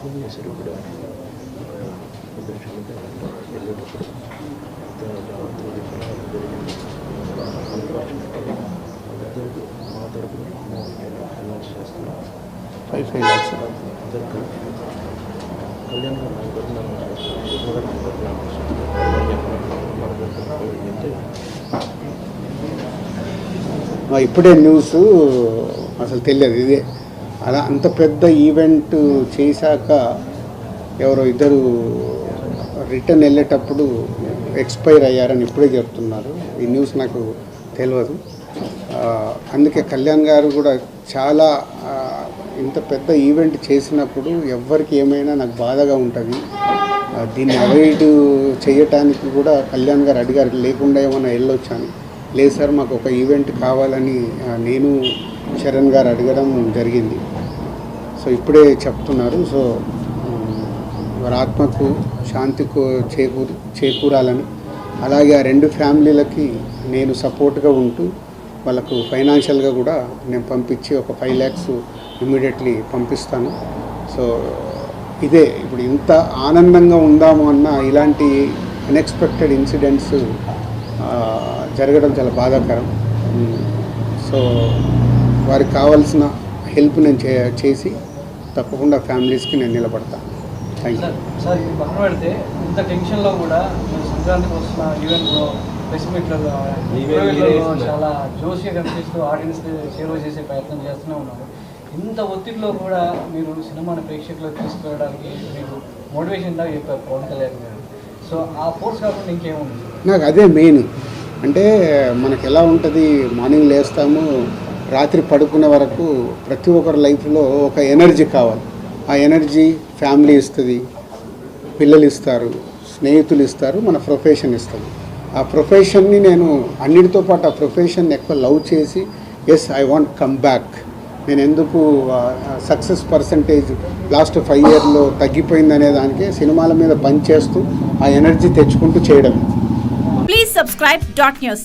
Phone మా తరపున announce five five lakhs Kalyan garu నాకు కూడా నాకు ఇప్పుడే న్యూస్ అసలు తెలియదు ఇదే. అలా అంత పెద్ద ఈవెంట్ చేశాక ఎవరో ఇద్దరు రిటర్న్ వెళ్ళేటప్పుడు ఎక్స్పైర్ అయ్యారని ఇప్పుడే చెప్తున్నారు. ఈ న్యూస్ నాకు తెలియదు అందుకే కళ్యాణ్ గారు కూడా చాలా ఇంత పెద్ద ఈవెంట్ చేసినప్పుడు ఎవరికి ఏమైనా నాకు బాధగా ఉంటుంది. దీన్ని అవాయిడ్ చేయటానికి కూడా కళ్యాణ్ గారు అడిగారు. లేకుండా ఏమైనా వెళ్ళొచ్చాను లేదు సార్ మాకు ఒక ఈవెంట్ కావాలని నేను చరణ్ గారు అడగడం జరిగింది. సో ఇప్పుడే చెప్తున్నారు. సో వారి ఆత్మకు శాంతి చేకూరు చేకూరాలని. అలాగే ఆ రెండు ఫ్యామిలీలకి నేను సపోర్ట్గా ఉంటూ వాళ్ళకు ఫైనాన్షియల్గా కూడా నేను పంపించి ఒక ఫైవ్ ల్యాక్స్ ఇమీడియట్లీ పంపిస్తాను. సో ఇదే ఇప్పుడు ఇంత ఆనందంగా ఉందాము అన్న ఇలాంటి అన్ఎక్స్పెక్టెడ్ ఇన్సిడెంట్స్ జరగడం చాలా బాధాకరం. సో వారికి కావాల్సిన హెల్ప్ నేను చే చేసి తప్పకుండా ఫ్యామిలీస్కి నేను నిలబడతాను థ్యాంక్ యూ సార్ సార్ ఇది పక్కన పెడితే ఇంత టెన్షన్లో కూడా మీరు సంక్రాంతికి వస్తున్న ఈవెంట్లో ప్రెస్ మీట్లలో చాలా జోష్గా కనిపిస్తూ ఆడియన్స్ సేవ చేసే ప్రయత్నం చేస్తూనే ఉన్నారు. ఇంత ఒత్తిడిలో కూడా మీరు సినిమాని ప్రేక్షకులకు తీసుకెళ్ళడానికి మీకు మోటివేషన్ దాకా చెప్పారు పవన్ కళ్యాణ్ గారు. సో ఆ ఫోర్స్ కాకుండా ఇంకేముంది? నాకు అదే మెయిన్. అంటే మనకి ఎలా ఉంటుంది? మార్నింగ్ లేస్తాము రాత్రి పడుకునే వరకు ప్రతి ఒక్కరి లైఫ్లో ఒక ఎనర్జీ కావాలి. ఆ ఎనర్జీ ఫ్యామిలీ ఇస్తుంది పిల్లలు ఇస్తారు స్నేహితులు ఇస్తారు మన ప్రొఫెషన్ ఇస్తుంది. ఆ ప్రొఫెషన్ని నేను అన్నిటితో పాటు ఆ ప్రొఫెషన్ ఎక్కువ లవ్ చేసి yes I want come back నేను ఎందుకు సక్సెస్ పర్సంటేజ్ లాస్ట్ ఫైవ్ ఇయర్లో తగ్గిపోయిందనే దానికి సినిమాల మీద పనిచేస్తూ ఆ ఎనర్జీ తెచ్చుకుంటూ చేయడం ప్లీజ్ సబ్స్క్రైబ్ డాట్ న్యూస్